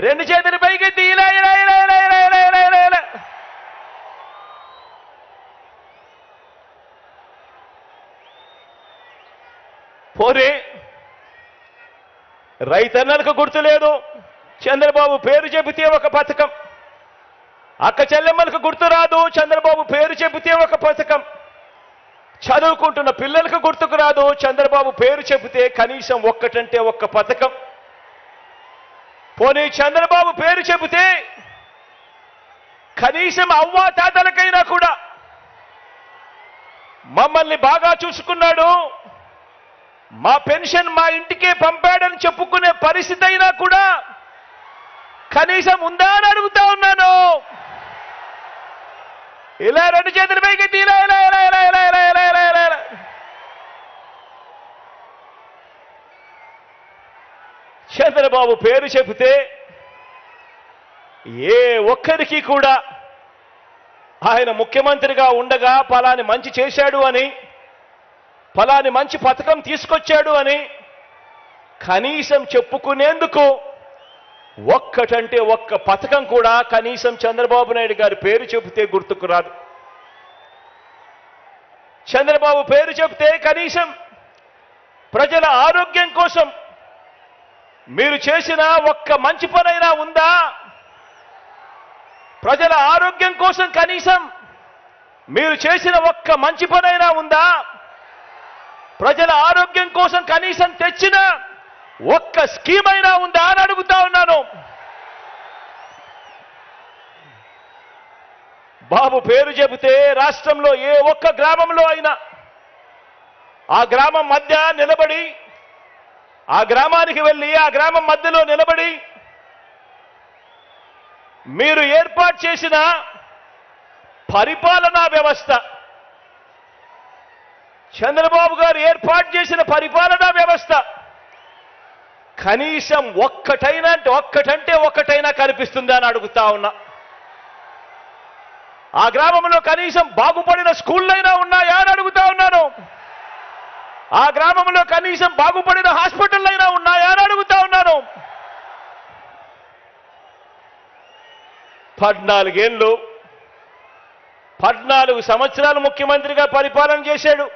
రెండు చేతులు పైకెత్తి ఇలా ఇలా ఇలా ఇలా ఇలా ఇలా ఇలా ఇలా ఇలా. రైతన్నలకు గుర్తులేదు చంద్రబాబు పేరు చెబితే ఒక పథకం. అక్క చెల్లెమ్మలకు గుర్తు రాదు. చంద్రబాబు పేరు చెబితే ఒక పథకం. చదువుకుంటున్న పిల్లలకు గుర్తుకు రాదు. చంద్రబాబు పేరు చెబితే కనీసం ఒక్కటంటే ఒక్క పథకం. పోనీ చంద్రబాబు పేరు చెబితే కనీసం అవ్వా తాతలకైనా కూడా మమ్మల్ని బాగా చూసుకున్నాడు. మా పెన్షన్ మా ఇంటికే పంపాడని చెప్పుకునే పరిస్థితి అయినా కూడా కనీసం ఉందా అని అడుగుతా ఉన్నాను. ఇలా రెండు చేతులు పైకి ఇలా ఇలా ఇలా ఇలా ఇలా ఇలా ఇలా ఇలా ఇలా. చంద్రబాబు పేరు చెబితే ఏ ఒక్కరికి కూడా ఆయన ముఖ్యమంత్రిగా ఉండగా పలాని మంచి చేశాడు అని పలాని మంచి పథకం తీసుకొచ్చాడు అని కనీసం చెప్పుకునేందుకు ఒక్కటంటే ఒక్క పథకం కూడా కనీసం చంద్రబాబు నాయుడు గారి పేరు చెబితే గుర్తుకు రాదు. చంద్రబాబు పేరు చెబితే కనీసం ప్రజల ఆరోగ్యం కోసం మీరు చేసిన ఒక్క మంచి పనైనా ఉందా? ప్రజల ఆరోగ్యం కోసం కనీసం మీరు చేసిన ఒక్క మంచి పనైనా ఉందా? ప్రజల ఆరోగ్యం కోసం కనీసం తెచ్చిన ఒక్క స్కీమ్ అయినా ఉందా అని అడుగుతా ఉన్నాను. బాబు పేరు చెబితే రాష్ట్రంలో ఏ ఒక్క గ్రామంలో అయినా ఆ గ్రామం మధ్య నిలబడి ఆ గ్రామానికి వెళ్ళి ఆ గ్రామం మధ్యలో నిలబడి మీరు ఏర్పాటు చేసిన పరిపాలనా వ్యవస్థ చంద్రబాబు గారు ఏర్పాటు చేసిన పరిపాలనా వ్యవస్థ కనీసం ఒక్కటైనా అంటే ఒక్కటంటే ఒక్కటైనా కనిపిస్తుందా అని అడుగుతా ఉన్నా. ఆ గ్రామంలో కనీసం బాగుపడిన స్కూళ్ళైనా ఉన్నాయా అని అడుగుతా ఉన్నాను. ఆ గ్రామంలో కనీసం బాగుపడిన హాస్పిటల్ అయినా ఉన్నాయా అని అడుగుతా ఉన్నాను పద్నాలుగేళ్ళు పద్నాలుగు సంవత్సరాలు ముఖ్యమంత్రిగా పరిపాలన చేశాడు.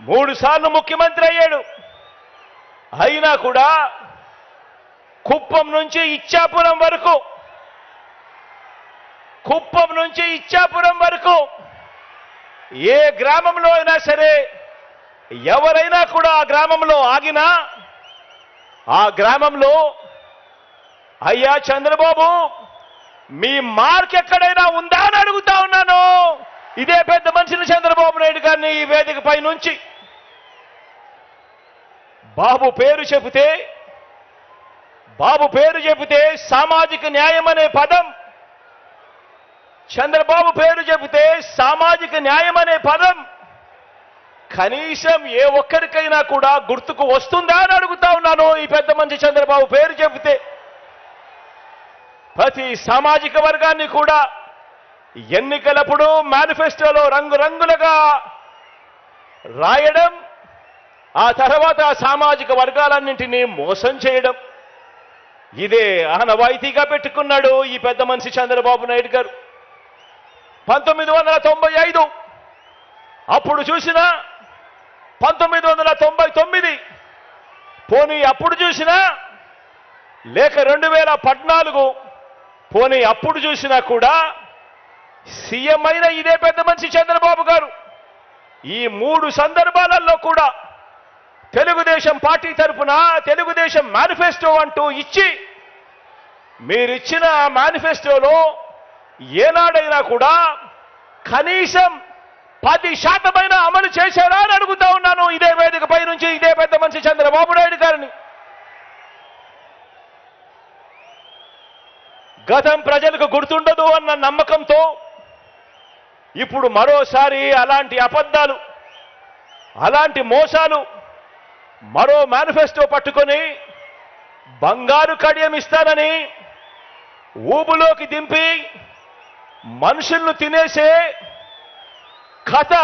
మూడు సార్లు ముఖ్యమంత్రి అయ్యాడు. అయినా కూడా కుప్పం నుంచి ఇచ్చాపురం వరకు కుప్పం నుంచి ఇచ్చాపురం వరకు ఏ గ్రామంలో అయినా సరే ఎవరైనా కూడా ఆ గ్రామంలో ఆగినా ఆ గ్రామంలో అయ్యా చంద్రబాబు మీ మార్క్ ఎక్కడైనా ఉందా అని అడుగుతా ఉన్నాను. ఇదే పెద్ద మనిషిని చంద్రబాబు నాయుడు గారిని ఈ వేదికపై నుంచి. బాబు పేరు చెబితే బాబు పేరు చెబితే సామాజిక న్యాయం అనే పదం. చంద్రబాబు పేరు చెబితే సామాజిక న్యాయం అనే పదం. కనీసం ఏ ఒక్కరికైనా కూడా గుర్తుకు వస్తుందా అని అడుగుతా ఉన్నాను. ఈ పెద్ద మంచి చంద్రబాబు పేరు చెబితే. ప్రతి సామాజిక వర్గాన్ని కూడా ఎన్నికలప్పుడు మేనిఫెస్టోలో రంగురంగులుగా రాయడం ఆ తర్వాత సామాజిక వర్గాలన్నింటినీ మోసం చేయడం. ఇదే ఆనవాయితీగా పెట్టుకున్నాడు ఈ పెద్ద మనిషి చంద్రబాబు నాయుడు గారు. పంతొమ్మిది వందల తొంభై ఐదు అప్పుడు చూసిన పంతొమ్మిది వందల తొంభై తొమ్మిది పోనీ అప్పుడు చూసినా లేక రెండు వేల పద్నాలుగు పోనీ అప్పుడు చూసినా కూడా సీఎం అయిన ఇదే పెద్ద మనిషి చంద్రబాబు గారు. ఈ మూడు సందర్భాలలో కూడా తెలుగుదేశం పార్టీ తరఫున తెలుగుదేశం మేనిఫెస్టో అంటూ ఇచ్చి మీరిచ్చిన మేనిఫెస్టోలో ఏనాడైనా కూడా కనీసం పది శాతమైన అమలు చేశారా అని అడుగుతా ఉన్నాను. ఇదే వేదికపై నుంచి ఇదే పెద్ద మనిషి చంద్రబాబు నాయుడు గారిని. గతం ప్రజలకు గుర్తుండదు అన్న నమ్మకంతో ఇప్పుడు మరోసారి అలాంటి అబద్ధాలు అలాంటి మోసాలు మరో మేనిఫెస్టో పట్టుకొని బంగారు కడియం ఇస్తానని ఊబులోకి దింపి మనుషులను తినేసే కథ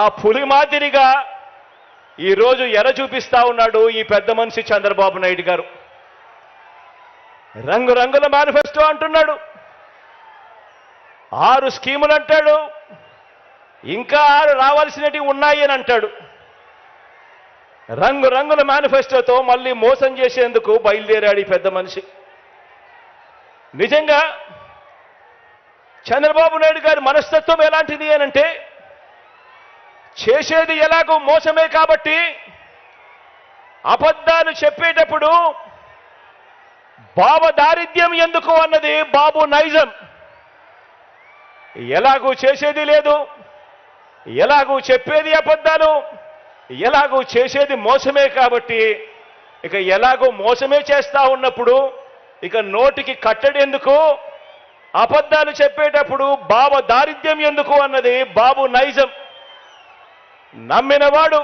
ఆ పులి మాదిరిగా ఈరోజు ఎర చూపిస్తా ఉన్నాడు ఈ పెద్ద మనిషి చంద్రబాబు నాయుడు గారు. రంగురంగుల మేనిఫెస్టో అంటున్నాడు. ఆరు స్కీములు అంటాడు ఇంకా ఆరు రావాల్సినవి ఉన్నాయి అని అంటాడు. రంగురంగుల మేనిఫెస్టోతో మళ్ళీ మోసం చేసేందుకు బయలుదేరాడు ఈ పెద్ద మనిషి. నిజంగా చంద్రబాబు నాయుడు గారి మనస్తత్వం ఎలాంటిది అనంటే చేసేది ఎలాగో మోసమే కాబట్టి అబద్ధాలు చెప్పేటప్పుడు బాబ దారిద్ర్యం ఎందుకు అన్నది బాబు నైజం. ఎలాగూ చేసేది లేదు ఎలాగూ చెప్పేది అబద్ధాలు ఎలాగూ చేసేది మోసమే కాబట్టి ఇక ఎలాగో మోసమే చేస్తా ఉన్నప్పుడు ఇక నోటికి కట్టడి ఎందుకు అబద్ధాలు చెప్పేటప్పుడు బాబ దారిద్ర్యం ఎందుకు అన్నది బాబు నైజం. నమ్మినవాడు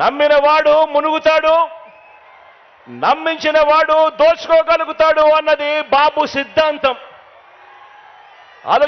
నమ్మినవాడు మునుగుతాడు నమ్మించిన వాడు దోచుకోగలుగుతాడు అన్నది బాబు సిద్ధాంతం. ఆలోచన